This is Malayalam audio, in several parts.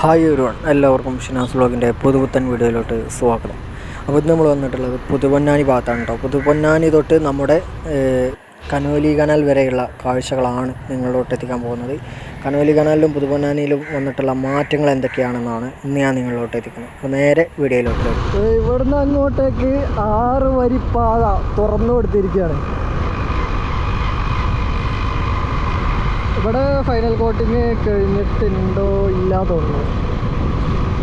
ഹായ് ഒരുവൺ എല്ലാവർക്കും ഷിനാസ് വ്ളോഗിന്റെ പുതുപുത്തൻ വീഡിയോയിലോട്ട് സ്വാഗതം. അപ്പോൾ ഇന്ന് നമ്മൾ വന്നിട്ടുള്ളത് പുതുപൊന്നാനി ഭാഗത്താണ് കേട്ടോ. പുതുപൊന്നാനി തൊട്ട് നമ്മുടെ കനോലി കനാൽ വരെയുള്ള കാഴ്ചകളാണ് നിങ്ങളിലോട്ട് എത്തിക്കാൻ പോകുന്നത്. കനോലി കനാലിലും പുതുപൊന്നാനിയിലും വന്നിട്ടുള്ള മാറ്റങ്ങൾ എന്തൊക്കെയാണെന്നാണ് ഇന്ന് ഞാൻ നിങ്ങളിലോട്ട് എത്തിക്കുന്നത്. അപ്പോൾ നേരെ വീഡിയോയിലോട്ട് ഇവിടുന്ന് അങ്ങോട്ടേക്ക് ആറ് വരി പാത തുറന്നു കൊടുത്തിരിക്കുകയാണ്. ഇവിടെ ഫൈനൽ കോട്ടിങ് കഴിഞ്ഞിട്ടുണ്ടോ ഇല്ല തോന്നുന്നു.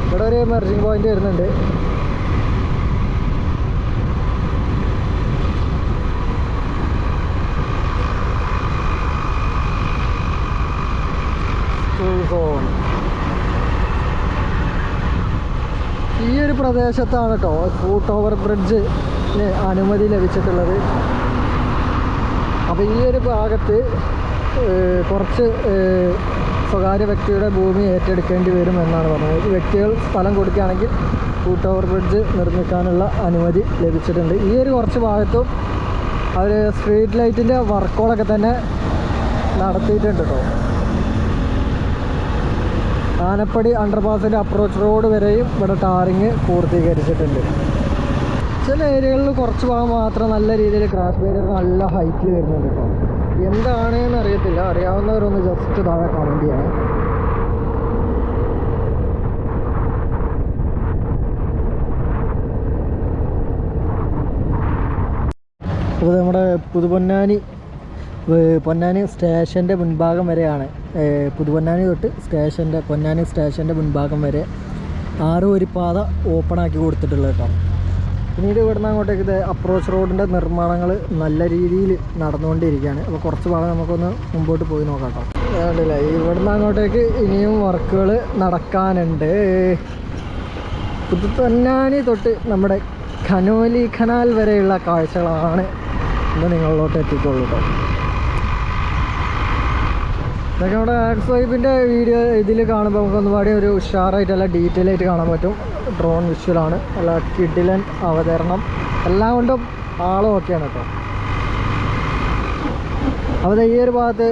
ഇവിടെ ഒരു മെർജിങ് പോയിന്റ് വരുന്നുണ്ട്. ഈ ഒരു പ്രദേശത്താണ് കേട്ടോ ഫൂട്ട് ഓവർ ബ്രിഡ്ജിന് അനുമതി ലഭിച്ചിട്ടുള്ളത്. അപ്പോൾ ഈ ഒരു ഭാഗത്ത് കുറച്ച് സ്വകാര്യ വ്യക്തിയുടെ ഭൂമി ഏറ്റെടുക്കേണ്ടി വരും എന്നാണ് പറഞ്ഞത്. വ്യക്തികൾ സ്ഥലം കൊടുക്കുകയാണെങ്കിൽ ഫൂട്ട് ഓവർ ബ്രിഡ്ജ് നിർമ്മിക്കാനുള്ള അനുമതി ലഭിച്ചിട്ടുണ്ട്. ഈ ഒരു കുറച്ച് ഭാഗത്തും അവർ സ്ട്രീറ്റ് ലൈറ്റിന്റെ വർക്കുകളൊക്കെ തന്നെ നടത്തിയിട്ടുണ്ട് കേട്ടോ. ആനപ്പടി അണ്ടർപാസിന്റെ അപ്രോച്ച് റോഡ് വരെയും ഇവിടെ ടാറിങ് പൂർത്തീകരിച്ചിട്ടുണ്ട്. ചില ഏരിയകളിൽ കുറച്ച് ഭാഗം മാത്രം നല്ല രീതിയിൽ ക്രാഷ് ബാരിയർ നല്ല ഹൈറ്റിൽ വരുന്നുണ്ട് കേട്ടോ എന്താണ് എന്ന് അറിയത്തില്ല. അറിയാവുന്നവരൊന്ന് ജസ്റ്റ് താഴെ കമന്റ് ചെയ്യണം. അപ്പോൾ നമ്മുടെ പുതുപൊന്നാനി പൊന്നാനി സ്റ്റേഷന്റെ മുൻഭാഗം വരെയാണ്. പുതുപൊന്നാനി തൊട്ട് സ്റ്റേഷന്റെ പൊന്നാനി സ്റ്റേഷന്റെ മുൻഭാഗം വരെ ആറ് ഒരു പാത ഓപ്പൺ ആക്കി കൊടുത്തിട്ടുള്ളത് കേട്ടോ പിന്നീട് ഇവിടുന്ന് അങ്ങോട്ടേക്ക് അപ്രോച്ച് റോഡിന്റെ നിർമ്മാണങ്ങൾ നല്ല രീതിയിൽ നടന്നുകൊണ്ടിരിക്കുകയാണ്. അപ്പോൾ കുറച്ച് ഭാഗം നമുക്കൊന്ന് മുമ്പോട്ട് പോയി നോക്കാം കേട്ടോ. അതുകൊണ്ടില്ല ഇവിടുന്ന് അങ്ങോട്ടേക്ക് ഇനിയും വർക്കുകൾ നടക്കാനുണ്ട്. പുതുത്തന്നാനി തൊട്ട് നമ്മുടെ ഖനോലി ഖനാൽ വരെയുള്ള കാഴ്ചകളാണ് ഇന്ന് നിങ്ങളിലോട്ട് എത്തിക്കുള്ളൂ കേട്ടോ ഇതൊക്കെ നമ്മുടെ ആക്സ് വൈബിന്റെ വീഡിയോ ഇതിൽ കാണുമ്പോൾ നമുക്ക് ഒന്നുപാടി ഒരു ഉഷാറായിട്ട് അല്ല ഡീറ്റെയിൽ ആയിട്ട് കാണാൻ പറ്റും. ഡ്രോൺ വിഷ്വലാണ് നല്ല കിഡിലൻ അവതരണം. എല്ലാം കൊണ്ടും ആളും ഒക്കെയാണ് കേട്ടോ. അപ്പോൾ ഈ ഒരു ഭാഗത്ത്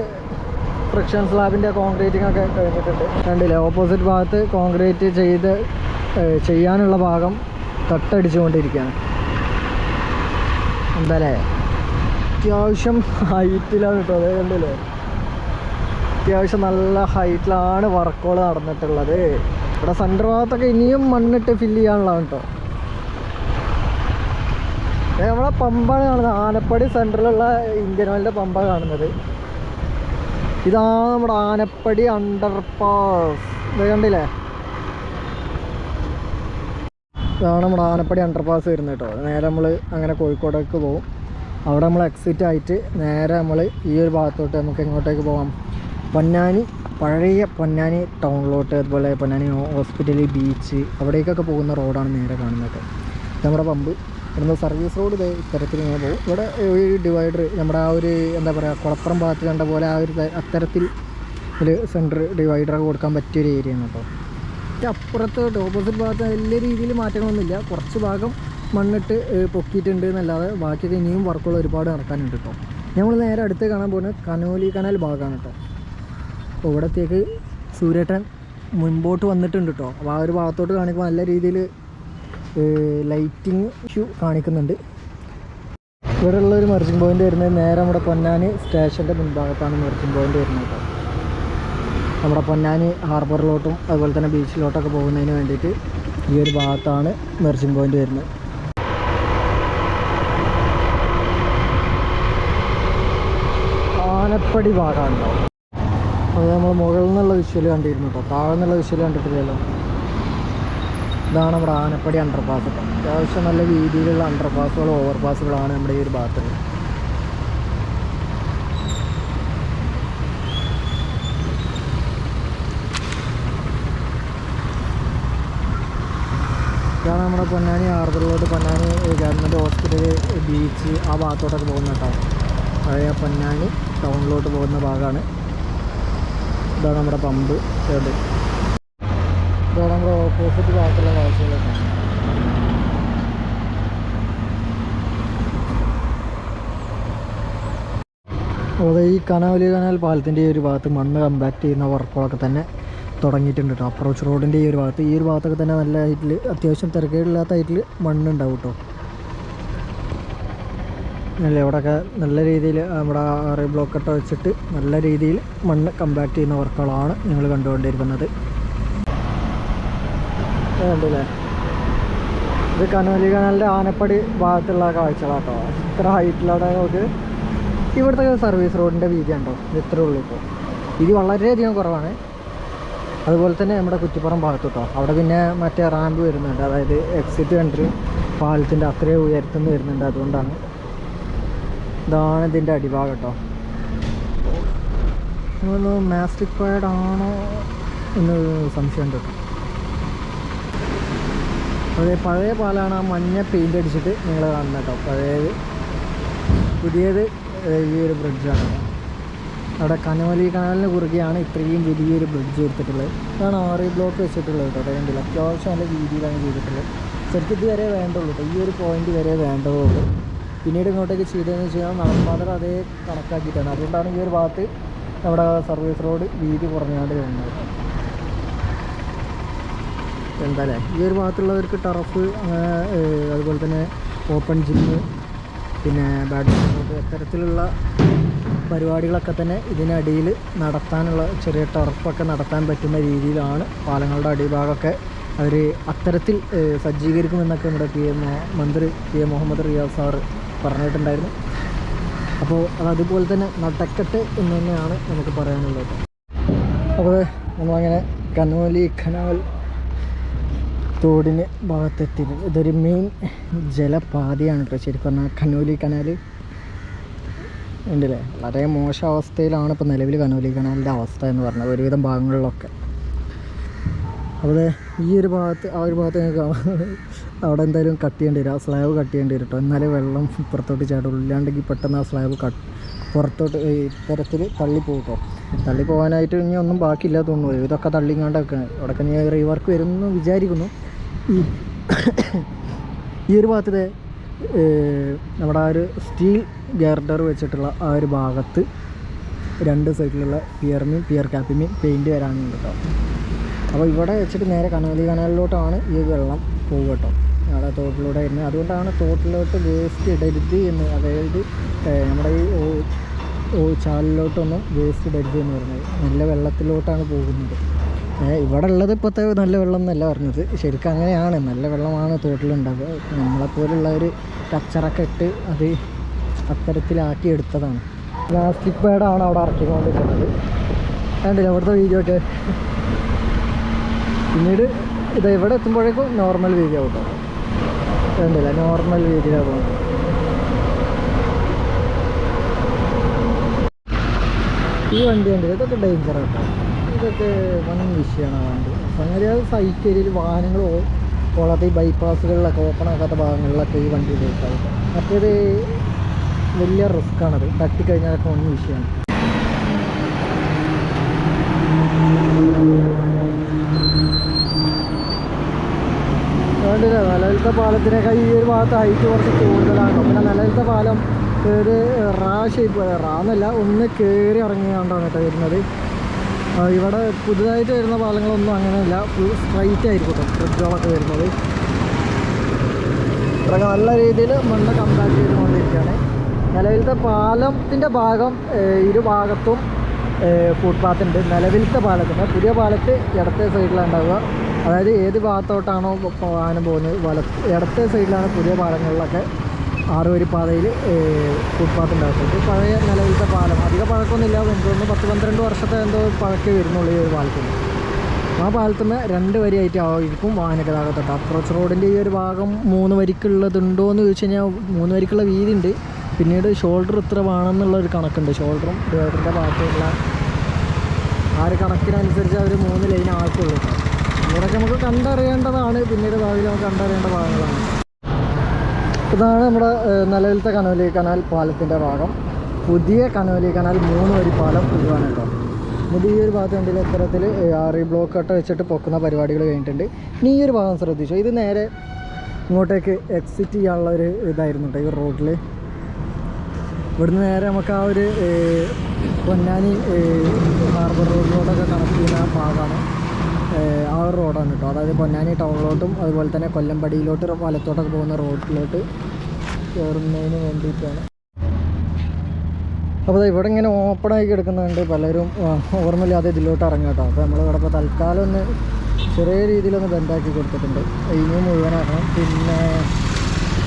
ഫ്രിക്ഷൻ സ്ലാബിന്റെ കോൺക്രീറ്റിംഗ് ഒക്കെ കഴിഞ്ഞിട്ടുണ്ട്. കണ്ടില്ലേ? ഓപ്പോസിറ്റ് ഭാഗത്ത് കോൺക്രീറ്റ് ചെയ്ത് ചെയ്യാനുള്ള ഭാഗം തൊട്ടടിച്ചുകൊണ്ടിരിക്കുകയാണ്. എന്തായാലേ അത്യാവശ്യം ഹൈറ്റിലാണ് കേട്ടോ. അതേ കണ്ടില്ലേ? അത്യാവശ്യം നല്ല ഹൈറ്റിലാണ് വർക്കുകൾ നടന്നിട്ടുള്ളത്. ഇവിടെ സെന്റർ ഭാഗത്തൊക്കെ ഇനിയും മണ്ണിട്ട് ഫില്ല് ചെയ്യാനുള്ളതാണ് കേട്ടോ നമ്മളെ പമ്പാണ് കാണുന്നത്. ആനപ്പടി സെന്ററിലുള്ള ഇന്ത്യൻ ഓയിലിന്റെ പമ്പ കാണുന്നത്. ഇതാണ് നമ്മുടെ ആനപ്പടി അണ്ടർ പാസ് കണ്ടില്ലേ? ഇതാണ് നമ്മുടെ ആനപ്പടി അണ്ടർ പാസ് വരുന്നത് കേട്ടോ നേരെ നമ്മൾ അങ്ങനെ കോഴിക്കോടേക്ക് പോകും അവിടെ നമ്മൾ എക്സിറ്റ് ആയിട്ട് നേരെ നമ്മൾ ഈ ഒരു ഭാഗത്തോട്ട് നമുക്ക് എങ്ങോട്ടേക്ക് പോകാം പൊന്നാനി പഴയ പൊന്നാനി ടൗണിലോട്ട് അതുപോലെ പൊന്നാനി ഹോസ്പിറ്റൽ ബീച്ച് അവിടേക്കൊക്കെ പോകുന്ന റോഡാണ് നേരെ കാണുന്നത്. നമ്മുടെ പമ്പ്. ഇവിടുന്ന് സർവീസ് റോഡ് ഇതേ ഇത്തരത്തിൽ ഇങ്ങനെ പോകും. ഇവിടെ ഒരു ഡിവൈഡർ നമ്മുടെ ആ ഒരു എന്താ പറയുക കുളപ്പുറം ഭാഗത്ത് കണ്ട പോലെ ആ ഒരു അത്തരത്തിൽ ഒരു സെന്റർ ഡിവൈഡറൊക്കെ കൊടുക്കാൻ പറ്റിയൊരു ഏരിയയാണ് കേട്ടോ. അപ്പുറത്ത് ഓപ്പോസിറ്റ് ഭാഗത്ത് വലിയ രീതിയിൽ മാറ്റങ്ങളൊന്നുമില്ല. കുറച്ച് ഭാഗം മണ്ണിട്ട് പൊക്കിയിട്ടുണ്ട് എന്നല്ലാതെ ബാക്കിയൊക്കെ ഇനിയും വർക്കുകൾ ഒരുപാട് നടക്കാനുണ്ട് കേട്ടോ. നമ്മൾ നേരെ അടുത്ത് കാണാൻ പോകുന്നത് കനോലി കനാൽ ഭാഗമാണ് കേട്ടോ. അപ്പോൾ ഇവിടത്തേക്ക് സൂര്യേട്ടൻ മുൻപോട്ട് വന്നിട്ടുണ്ട് കേട്ടോ അപ്പോൾ ആ ഒരു ഭാഗത്തോട്ട് കാണിക്കുമ്പോൾ നല്ല രീതിയിൽ ലൈറ്റിംഗ് ഇഷ്യൂ കാണിക്കുന്നുണ്ട്. ഇവിടെ ഉള്ള ഒരു മെർജിംഗ് പോയിന്റ് വരുന്നത് നേരെ നമ്മുടെ പൊന്നാനി സ്റ്റേഷന്റെ മുൻഭാഗത്താണ് മെർജിംഗ് പോയിന്റ് വരുന്നത് കേട്ടോ നമ്മുടെ പൊന്നാനി ഹാർബറിലോട്ടും അതുപോലെ തന്നെ ബീച്ചിലോട്ടൊക്കെ പോകുന്നതിന് വേണ്ടിയിട്ട് ഈ ഒരു ഭാഗത്താണ് മെർജിംഗ് പോയിന്റ് വരുന്നത്. ആനപ്പടി ഭാഗമാണ് അത് നമ്മൾ മുകളിൽ നിന്നുള്ള വിഷ്വൽ കണ്ടിരുന്നു കേട്ടോ. താഴെ നിന്നുള്ള വിഷ്വൽ കണ്ടിട്ടില്ലല്ലോ. ഇതാണ് നമ്മുടെ ആനപ്പടി അണ്ടർപാസ് കേട്ടോ അത്യാവശ്യം നല്ല രീതിയിലുള്ള അണ്ടർപാസുകളും ഓവർപാസുകളാണ് നമ്മുടെ ഈ ഒരു ഭാഗത്തുള്ളത് ഇതാണ് നമ്മുടെ പൊന്നാനി ഹാർബറിലോട്ട് പൊന്നാനി ഗവൺമെന്റ് ഹോസ്പിറ്റൽ ബീച്ച് ആ ഭാഗത്തോട്ടൊക്കെ പോകുന്ന കേട്ടോ. പഴയ പൊന്നാനി ടൗണിലോട്ട് പോകുന്ന ഭാഗമാണ്. ഇതാണ് നമ്മുടെ പമ്പ്. ഷെഡ് ഇതാണ് നമ്മുടെ ഓപ്പോസിറ്റ് ഭാഗത്തുള്ള കാഴ്ചകളൊക്കെ. അതുപോലെ ഈ കനാവലി കനാൽ പാലത്തിന്റെ ഈ ഒരു ഭാഗത്ത് മണ്ണ് കമ്പാക്ട് ചെയ്യുന്ന വർക്കുകളൊക്കെ തന്നെ തുടങ്ങിയിട്ടുണ്ട് കേട്ടോ. അപ്രോച്ച് റോഡിന്റെ ഈ ഒരു ഭാഗത്ത് ഈ ഒരു ഭാഗത്തൊക്കെ തന്നെ നല്ല ഹൈറ്റിൽ അത്യാവശ്യം തിരക്കേടില്ലാത്ത ഹൈറ്റിൽ മണ്ണുണ്ടാവും കേട്ടോ. അല്ലേ? ഇവിടെയൊക്കെ നല്ല രീതിയിൽ നമ്മുടെ ആറ് ബ്ലോക്കൊക്കെ വെച്ചിട്ട് നല്ല രീതിയിൽ മണ്ണ് കമ്പാക്ട് ചെയ്യുന്ന വർക്കുകളാണ് ഞങ്ങൾ കണ്ടുകൊണ്ടിരിക്കുന്നത്. ഇത് കനോലി കനാലിന്റെ ആനപ്പടി ഭാഗത്തുള്ള കാഴ്ചകളാട്ടോ. ഇത്ര ഹൈറ്റിലവിടെ നമുക്ക് ഇവിടുത്തെ സർവീസ് റോഡിന്റെ വീതി ഉണ്ടോ ഇത്ര ഉള്ളൂ ഇപ്പോൾ. ഇത് വളരെയധികം കുറവാണ്. അതുപോലെ തന്നെ നമ്മുടെ കുറ്റിപ്പുറം ഭാഗത്ത് കേട്ടോ അവിടെ പിന്നെ മറ്റേ റാമ്പ് വരുന്നുണ്ട്. അതായത് എക്സിറ്റ് കണ്ടിട്ട് പാലത്തിന്റെ അത്രയും ഉയരത്തുനിന്ന് വരുന്നുണ്ട്. അതുകൊണ്ടാണ് ഇതാണ് ഇതിന്റെ അടിഭാഗം കേട്ടോ. ഒന്ന് മാസ്റ്റിക് പാഡ് ആണോ എന്ന് സംശയമുണ്ട് കേട്ടോ. അതെ പഴയ പാലാണ് ആ മഞ്ഞ പെയിന്റ് അടിച്ചിട്ട് നിങ്ങൾ കാണുന്നത് കേട്ടോ. പഴയത് പുതിയത് ഈ ഒരു ബ്രിഡ്ജാണ് അവിടെ കനോലി കനാലിന് കുറുകെയാണ് ഇത്രയും വലിയൊരു ബ്രിഡ്ജ് എടുത്തിട്ടുള്ളത്. ഇതാണ് ആറ് ബ്ലോക്ക് വെച്ചിട്ടുള്ളത് കേട്ടോ. കണ്ടില്ല? അത്യാവശ്യം നല്ല രീതിയിലാണ് ചെയ്തിട്ടുള്ളത്. ശരിക്കും ഇത് വരെ വേണ്ടുള്ളൂ കേട്ടോ. ഈ ഒരു പോയിന്റ് വരെ വേണ്ടതുള്ളൂ പിന്നീട് ഇങ്ങോട്ടേക്ക് ചെയ്തതെന്ന് വെച്ച് കഴിഞ്ഞാൽ നടപ്പാതര അതേ കണക്കാക്കിയിട്ടാണ്. അതുകൊണ്ടാണ് ഈ ഒരു ഭാഗത്ത് നമ്മുടെ സർവീസ് റോഡ് വീതി കുറഞ്ഞാണ്ട് വരുന്നത് എന്തായാലേ ഈ ഒരു ഭാഗത്തുള്ളവർക്ക് ടറഫ് അതുപോലെ തന്നെ ഓപ്പൺ ജിമ്മ് പിന്നെ ബാഡ്മിന്റൺ കോർട്ട് അത്തരത്തിലുള്ള പരിപാടികളൊക്കെ തന്നെ ഇതിനടിയിൽ നടത്താനുള്ള ചെറിയ ടർഫൊക്കെ നടത്താൻ പറ്റുന്ന രീതിയിലാണ് പാലങ്ങളുടെ അടിഭാഗമൊക്കെ അവർ അത്തരത്തിൽ സജ്ജീകരിക്കുമെന്നൊക്കെ നമ്മുടെ പി എം മന്ത്രി P M Muhammad Riyas sir പറഞ്ഞിട്ടുണ്ടായിരുന്നു. അപ്പോൾ അത് അതുപോലെ തന്നെ നടക്കട്ടെ എന്ന് തന്നെയാണ് നമുക്ക് പറയാനുള്ളത്. അപ്പോൾ നമ്മളങ്ങനെ കനോലി കനാൽ തോടിന് ഭാഗത്തെത്തിയിരുന്നു ഇതൊരു മെയിൻ ജലപാതയാണ് കേട്ടോ. ശരിക്കും പറഞ്ഞാൽ കനോലി കനാൽ. ഉണ്ടല്ലേ? വളരെ മോശം അവസ്ഥയിലാണ് ഇപ്പോൾ നിലവിൽ കനോലി കനാലിന്റെ അവസ്ഥ എന്ന് പറഞ്ഞത് ഒരുവിധം ഭാഗങ്ങളിലൊക്കെ. ദേ ഈ ഒരു ഭാഗത്ത് ആ ഒരു ഭാഗത്ത് ഞങ്ങൾക്ക്. അവിടെ എന്തായാലും കട്ട് ചെയ്യേണ്ടി വരും. ആ സ്ലാബ് കട്ട് ചെയ്യേണ്ടി വരും കേട്ടോ എന്നാലേ വെള്ളം പുറത്തോട്ട് ചാടുള്ളൂ ഇല്ലാണ്ടെങ്കിൽ പെട്ടെന്ന് ആ സ്ലാബ് കട്ട് പുറത്തോട്ട് ഇത്തരത്തിൽ തള്ളിപ്പോകും കേട്ടോ തള്ളി പോകാനായിട്ട് ഇനി ഒന്നും ബാക്കിയില്ല തോന്നുന്നു. ഇതൊക്കെ തള്ളിങ്ങാണ്ടൊക്കെയാണ് അവിടെയൊക്കെ ഞാൻ റീവർക്ക് വരുമെന്ന് വിചാരിക്കുന്നു. ഈ ഒരു ഭാഗത്ത് നമ്മുടെ ആ ഒരു സ്റ്റീൽ ഗാർഡർ വെച്ചിട്ടുള്ള ആ ഒരു ഭാഗത്ത് രണ്ട് സൈഡിലുള്ള പിയർമീൻ പിയർ ക്യാപ്പിമീൻ പെയിന്റ് വരാനുണ്ട് കേട്ടോ അപ്പോൾ ഇവിടെ വെച്ചിട്ട് നേരെ കനാലി കനാലിലോട്ടാണ് ഈ വെള്ളം പോവുക കേട്ടോ അവിടെ തോട്ടിലൂടെ വരുന്നത്. അതുകൊണ്ടാണ് തോട്ടിലോട്ട് വേസ്റ്റ് ഇടരുത് എന്ന് അതായത് നമ്മുടെ ഈ ഓ- ചാലിലോട്ടൊന്നും വേസ്റ്റ് ഇടരുത് എന്ന് പറയുന്നത് നല്ല വെള്ളത്തിലോട്ടാണ് പോകുന്നത്. ഇവിടെ ഉള്ളത് ഇപ്പോഴത്തെ നല്ല വെള്ളം എന്നല്ല പറഞ്ഞത്. ശരിക്കും അങ്ങനെയാണ്. നല്ല വെള്ളമാണ് തോട്ടിലുണ്ടാവുക. നമ്മളെപ്പോലുള്ള ഒരു കച്ചറൊക്കെ ഇട്ട് അത് അത്തരത്തിലാക്കി എടുത്തതാണ്. പ്ലാസ്റ്റിക് പാഡാണ് അവിടെ ഇറക്കിക്കൊണ്ടിരിക്കുന്നത്. കണ്ടില്ല അവിടുത്തെ വീഡിയോ ഒക്കെ? പിന്നീട് ഇത് ഇവിടെ എത്തുമ്പോഴേക്കും നോർമൽ വീതി ആവും കേട്ടോ കണ്ടില്ല? നോർമൽ വീതിയിലാണ് ഈ വണ്ടി ഉണ്ട് ഇതൊക്കെ ഡേഞ്ചർ കേട്ടോ. ഇതൊക്കെ വൺ വിഷയമാണ് വണ്ടി. സംഗതി അത് സൈറ്റ് ഏരിയയിൽ വാഹനങ്ങൾ പോകാത്ത ഈ ബൈപ്പാസുകളിലൊക്കെ ഓപ്പൺ ആക്കാത്ത ഭാഗങ്ങളിലൊക്കെ ഈ വണ്ടി ഉപയോഗിക്കാം മറ്റേത് വലിയ റിസ്ക്കാണത് തട്ടിക്കഴിഞ്ഞാലൊക്കെ വൺ വിഷയമാണ് അതുകൊണ്ടില്ല നിലവിലത്തെ പാലത്തിനേക്കാൾ ഈ ഒരു ഭാഗത്ത് ഹൈറ്റ് കുറച്ച് കൂടുതലാണ്. പിന്നെ നിലവിലത്തെ പാലം ഒരു റാ ഷേപ്പ് റാ എന്നല്ല ഒന്ന് കയറി ഇറങ്ങിയാണ്ടാണ് കേട്ടോ വരുന്നത്. ഇവിടെ പുതുതായിട്ട് വരുന്ന പാലങ്ങളൊന്നും അങ്ങനെയല്ല ഫുൾ സ്ട്രൈറ്റ് ആയിരിക്കും കേട്ടോ ബ്രിഡ്ജുകളൊക്കെ വരുന്നത്. ഇത്രയൊക്കെ നല്ല രീതിയിൽ മണ്ണ് കമ്പാക്ട് ചെയ്തുകൊണ്ടിരിക്കുകയാണ്. നിലവിലത്തെ പാലത്തിന്റെ ഭാഗം ഇരുഭാഗത്തും ഇരു ഭാഗത്തും ഫുട്പാത്ത് ഉണ്ട്. നിലവിലത്തെ പാലത്തിന് പുതിയ പാലത്ത് ഇടത്തെ സൈഡിലാണ് ഉണ്ടാവുക. അതായത് ഏത് ഭാഗത്തോട്ടാണോ പോകാനും പോകുന്നത് വല ഇടത്തെ സൈഡിലാണ് പുതിയ പാലങ്ങളിലൊക്കെ ആറ് വരി പാതയിൽ ഫുട്പാത്ത് ഉണ്ടാക്കുന്നത് പഴയ നിലവിലത്തെ പാലം. അധിക പഴക്കമൊന്നുമില്ല എനിക്ക് തോന്നുന്നു പത്ത് പന്ത്രണ്ട് വർഷത്തെ എന്തോ പഴക്കേ വരുന്നുള്ളൂ ഈ ഒരു പാലത്തിന്. ആ പാലത്തുനിന്ന് രണ്ട് വരിയായിട്ട് ആയിരിക്കും വാഹന ഗതാഗതം അപ്രോച്ച് റോഡിന്റെ ഈ ഒരു ഭാഗം മൂന്ന് വരിക്കുള്ളതുണ്ടോ എന്ന് ചോദിച്ചു കഴിഞ്ഞാൽ മൂന്ന് വരിക്കുള്ള വീതി ഉണ്ട് പിന്നീട് ഷോൾഡർ ഇത്ര വേണമെന്നുള്ളൊരു കണക്കുണ്ട്. ഷോൾഡറും ഡിവൈഡറിന്റെ ഭാഗത്തുള്ള ആ ഒരു കണക്കിനനുസരിച്ച് അവർ മൂന്ന് ലൈൻ ആക്കുള്ളൂ. ഇവിടെയൊക്കെ നമുക്ക് കണ്ടറിയേണ്ടതാണ്. പിന്നീട് ഭാവിയിൽ നമുക്ക് കണ്ടറിയേണ്ട ഭാഗങ്ങളാണ്. ഇതാണ് നമ്മുടെ നിലവിലത്തെ കനോലി കനാൽ പാലത്തിന്റെ ഭാഗം. പുതിയ കനോലി കനാൽ മൂന്ന് വരി പാലം ഇതാണ് കേട്ടോ. എന്നിട്ട് ഈ ഒരു ഭാഗത്ത് കണ്ടില്ല? ഇത്തരത്തിൽ ആറ് ബ്ലോക്ക് കട്ട വെച്ചിട്ട് പൊക്കുന്ന പരിപാടികൾ കഴിഞ്ഞിട്ടുണ്ട്. ഇനി ഈ ഒരു ഭാഗം ശ്രദ്ധിച്ചു? ഇത് നേരെ ഇങ്ങോട്ടേക്ക് എക്സിറ്റ് ചെയ്യാനുള്ള ഒരു ഇതായിരുന്നു കേട്ടോ ഈ റോഡിൽ ഇവിടുന്ന് നേരെ നമുക്ക് ആ ഒരു പൊന്നാനി ഹാർബർ റോഡിലോട്ടൊക്കെ കണക്ട് ചെയ്യുന്ന ആ ഭാഗമാണ് ആ ഒരു റോഡാണ് കേട്ടോ. അതായത് പൊന്നാനി ടൗണിലോട്ടും അതുപോലെ തന്നെ കൊല്ലമ്പടിയിലോട്ട് വലത്തോട്ടൊക്കെ പോകുന്ന റോഡിലോട്ട് കയറുന്നതിന് വേണ്ടിയിട്ടാണ്. അപ്പോൾ ഇവിടെ ഇങ്ങനെ ഓപ്പണായി കിടക്കുന്നുണ്ട് പലരും ഓർമ്മയില്ലാതെ ഇതിലോട്ട് ഇറങ്ങി കേട്ടോ. അപ്പോൾ നമ്മൾ ഇപ്പോൾ തൽക്കാലം ഒന്ന് ചെറിയ രീതിയിലൊന്ന് ബന്ധാക്കി കൊടുത്തിട്ടുണ്ട്. ഇനി മുഴുവനാക്കണം. പിന്നെ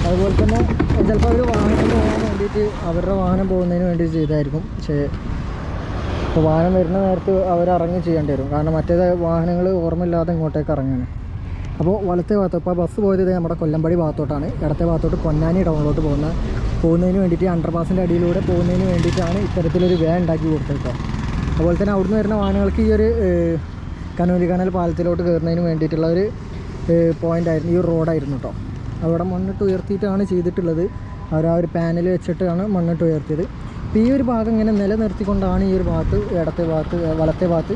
അതുപോലെ തന്നെ ചിലപ്പോൾ അവർ വാഹനം പോകാൻ വേണ്ടിയിട്ട് അവരുടെ വാഹനം പോകുന്നതിന് വേണ്ടി ചെയ്തായിരിക്കും. പക്ഷേ ഇപ്പോൾ വാഹനം വരുന്ന നേരത്ത് അവർ ഇറങ്ങി ചെയ്യേണ്ടി വരും. കാരണം മറ്റേത് വാഹനങ്ങൾ ഓർമ്മയില്ലാതെ ഇങ്ങോട്ടേക്ക് ഇറങ്ങുകയാണ് അപ്പോൾ വലത്തെ ഭാഗത്ത് ഇപ്പോൾ ബസ് പോയത് നമ്മുടെ കൊല്ലമ്പടി ഭാഗത്തോട്ടാണ്. ഇടത്തെ ഭാഗത്തോട്ട് പൊന്നാനി ടൗണിലോട്ട് പോകുന്ന പോകുന്നതിന് വേണ്ടിയിട്ട് അണ്ടർപാസിന്റെ അടിയിലൂടെ പോകുന്നതിന് വേണ്ടിയിട്ടാണ് ഇത്തരത്തിലൊരു വേ ഉണ്ടാക്കി കൊടുത്തത് അതുപോലെ തന്നെ അവിടുന്ന് വരുന്ന വാഹനങ്ങൾക്ക് ഈ ഒരു കനൂരി കനൽ പാലത്തിലോട്ട് കയറുന്നതിന് വേണ്ടിയിട്ടുള്ള ഒരു പോയിന്റ് ആയിരുന്നു. ഈ ഒരു റോഡായിരുന്നു കേട്ടോ അവിടെ മണ്ണിട്ട് ഉയർത്തിയിട്ടാണ് ചെയ്തിട്ടുള്ളത്. അവർ ആ ഒരു പാനൽ വെച്ചിട്ടാണ് മണ്ണിട്ട് ഉയർത്തിയത്. അപ്പോൾ ഈ ഒരു ഭാഗം ഇങ്ങനെ നിലനിർത്തിക്കൊണ്ടാണ് ഈ ഒരു ഭാഗത്ത് ഇടത്തെ ഭാഗത്ത് വലത്തെ ഭാഗത്ത്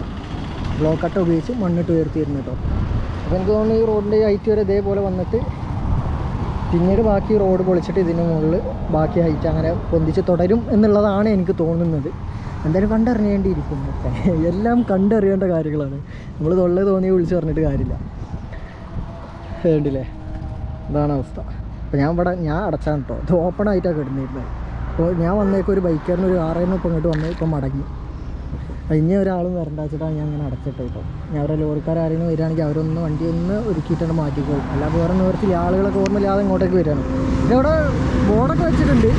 ബ്ലോക്ക് കട്ട ഉപയോഗിച്ച് മണ്ണിട്ട് ഉയർത്തിയിരുന്നു കേട്ടോ അപ്പോൾ എനിക്ക് തോന്നുന്നു ഈ റോഡിന്റെ ഹൈറ്റ് വരെ ഇതേപോലെ വന്നിട്ട് പിന്നീട് ബാക്കി റോഡ് പൊളിച്ചിട്ട് ഇതിന് മുകളിൽ ബാക്കി ഹൈറ്റ് അങ്ങനെ പൊന്തിച്ച് തുടരും എന്നുള്ളതാണ് എനിക്ക് തോന്നുന്നത്. എന്തായാലും കണ്ടറിയേണ്ടിയിരിക്കുന്നു. ഒക്കെ എല്ലാം കണ്ടറിയേണ്ട കാര്യങ്ങളാണ്. നമ്മൾ തൊള്ളേ തോന്നി വിളിച്ച് പറഞ്ഞിട്ട് കാര്യമില്ല. വേണ്ടില്ലേ ഇതാണ് അവസ്ഥ. അപ്പോൾ ഞാൻ ഇവിടെ ഞാൻ അടച്ചാണ് കേട്ടോ ഇത് ഓപ്പൺ ആയിട്ടാണ് കിടന്നിരുന്നത്. അപ്പോൾ ഞാൻ വന്നേക്ക് ഒരു ബൈക്കറിന് ഒരു ആറായിരം ഇപ്പം ഇങ്ങോട്ട് വന്ന് ഇപ്പം മടങ്ങി. ഇനി ഒരാളും വരണ്ട വെച്ചിട്ടാണ് ഞാൻ അങ്ങനെ അടച്ചിട്ട് കേട്ടോ ഞാൻ അവരെ ലോറിക്കാരെങ്കിലും വരികയാണെങ്കിൽ അവരൊന്ന് വണ്ടി ഒന്ന് ഒരുക്കിയിട്ടാണ് മാറ്റിക്കോളും. അല്ലാതെ വേറെ നിവർത്തി ആളുകളൊക്കെ ഓർമ്മയില്ലാതെ ഇങ്ങോട്ടേക്ക് വരികയാണ്. ഇതവിടെ ബോർഡൊക്കെ വെച്ചിട്ടുണ്ട്.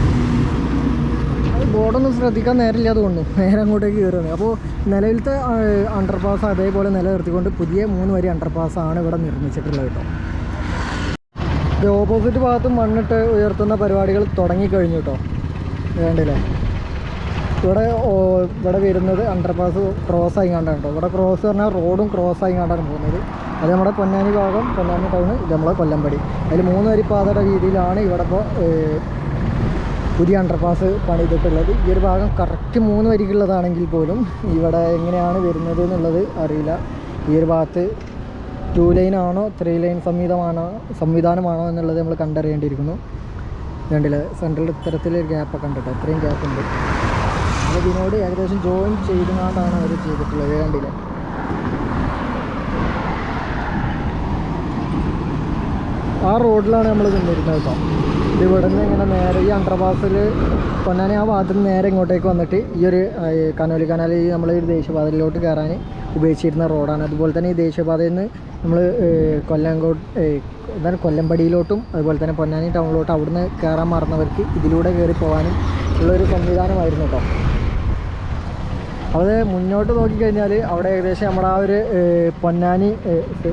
ബോർഡൊന്നും ശ്രദ്ധിക്കാൻ നേരമില്ലാതെ തോന്നുന്നു നേരെ അങ്ങോട്ടേക്ക് കയറുന്നത് അപ്പോൾ നിലവിലത്തെ അണ്ടർപാസ് അതേപോലെ നിലനിർത്തിക്കൊണ്ട് പുതിയ മൂന്ന് വരി അണ്ടർപാസ് ആണ് ഇവിടെ നിർമ്മിച്ചിട്ടുള്ളത് കേട്ടോ ഓപ്പോസിറ്റ് ഭാഗത്തും മണ്ണിട്ട് ഉയർത്തുന്ന പരിപാടികൾ തുടങ്ങിക്കഴിഞ്ഞു കേട്ടോ വേണ്ടില്ലേ? ഇവിടെ ഇവിടെ വരുന്നത് അണ്ടർപാസ് ക്രോസ് ആയിങ്ങാണ്ടാണ് കേട്ടോ ഇവിടെ ക്രോസ് പറഞ്ഞാൽ റോഡും ക്രോസ് ആയിങ്ങാണ്ടാണ് പോകുന്നത്. അത് നമ്മുടെ പൊന്നാനി ഭാഗം പൊന്നാനി ടൗൺ ഇത് നമ്മളെ കൊല്ലമ്പടി അതിൽ മൂന്ന് വരി പാതയുടെ രീതിയിലാണ് ഇവിടെ ഇപ്പോൾ പുതിയ അണ്ടർപാസ് പണിതിട്ടുള്ളത് ഈ ഒരു ഭാഗം കറക്റ്റ് മൂന്ന് വരിക്കുള്ളതാണെങ്കിൽ പോലും ഇവിടെ എങ്ങനെയാണ് വരുന്നത് എന്നുള്ളത് അറിയില്ല. ഈ ഒരു ഭാഗത്ത് ടു ലൈൻ ആണോ ത്രീ ലൈൻ സംവിധാനമാണോ സംവിധാനമാണോ എന്നുള്ളത് നമ്മൾ കണ്ടറിയേണ്ടിയിരിക്കുന്നു. രണ്ടിൽ സെൻട്രൽ ഇത്തരത്തിലൊരു ഗ്യാപ്പൊക്കെ ഉണ്ട് കേട്ടോ ഇത്രയും ഗ്യാപ്പ് ഉണ്ട്. അപ്പോൾ ഇതിനോട് ഏകദേശം ജോയിൻ ചെയ്തുകൊണ്ടാണ് അവർ ചെയ്തിട്ടുള്ളത് കണ്ടില്ലേ ആ റോഡിലാണ് നമ്മൾ നിന്നിരുന്നത് കേട്ടോ. ഇവിടെ നിന്ന് ഇങ്ങനെ നേരെ ഈ അണ്ടർപാസിൽ പൊന്നാനി ആ ഭാഗത്ത് നിന്ന് നേരെ ഇങ്ങോട്ടേക്ക് വന്നിട്ട് ഈ ഒരു കനോലി കനാൽ ഈ നമ്മൾ ഈ ദേശീയപാതയിലോട്ട് കയറാൻ ഉപയോഗിച്ചിരുന്ന റോഡാണ്. അതുപോലെ തന്നെ ഈ ദേശീയപാതയിൽ നിന്ന് നമ്മൾ കൊല്ലങ്കോട്ട് എന്താണ് കൊല്ലമ്പടിയിലോട്ടും അതുപോലെ തന്നെ പൊന്നാനി ടൗണിലോട്ട് അവിടുന്ന് കയറാൻ മറന്നവർക്ക് ഇതിലൂടെ കയറി പോകാനും ഉള്ളൊരു സംവിധാനമായിരുന്നു കേട്ടോ അത് മുന്നോട്ട് നോക്കിക്കഴിഞ്ഞാൽ അവിടെ ഏകദേശം നമ്മുടെ ആ ഒരു പൊന്നാനി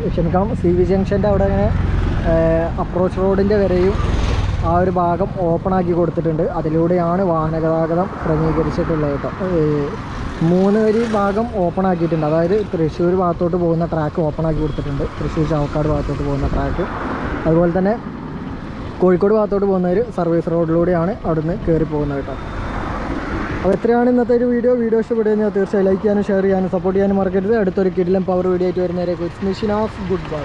ക്ഷമിക്കാം സി വി ജംഗ്ഷന്റെ അവിടെ അങ്ങനെ അപ്രോച്ച് റോഡിന്റെ വരെയും ആ ഒരു ഭാഗം ഓപ്പൺ ആക്കി കൊടുത്തിട്ടുണ്ട്. അതിലൂടെയാണ് വാഹന ഗതാഗതം ക്രമീകരിച്ചിട്ടുള്ളത് കേട്ടോ. മൂന്ന് വരി ഭാഗം ഓപ്പൺ ആക്കിയിട്ടുണ്ട്. അതായത് തൃശ്ശൂർ ഭാഗത്തോട്ട് പോകുന്ന ട്രാക്ക് ഓപ്പൺ ആക്കി കൊടുത്തിട്ടുണ്ട്. തൃശ്ശൂർ ചാവക്കാട് ഭാഗത്തോട്ട് പോകുന്ന ട്രാക്ക് അതുപോലെ തന്നെ കോഴിക്കോട് ഭാഗത്തോട്ട് പോകുന്ന ഒരു സർവീസ് റോഡിലൂടെയാണ് അവിടുന്ന് കയറി പോകുന്നത് കേട്ടോ. അപ്പോൾ എത്രയാണ് ഇന്നത്തെ ഒരു വീഡിയോ വീഡിയോ ഇഷ്ടപ്പെടുകയെന്ന് തീർച്ചയായും ലൈക്ക് ചെയ്യാനും ഷെയർ ചെയ്യാനും സപ്പോർട്ട് ചെയ്യാനും മറക്കരുത്. അടുത്തൊരു കിഡിലും പവർ വീഡിയോ ആയിട്ട് വരുന്നവരെ മിഷൻ ഓഫ് ഗുഡ് ബൈ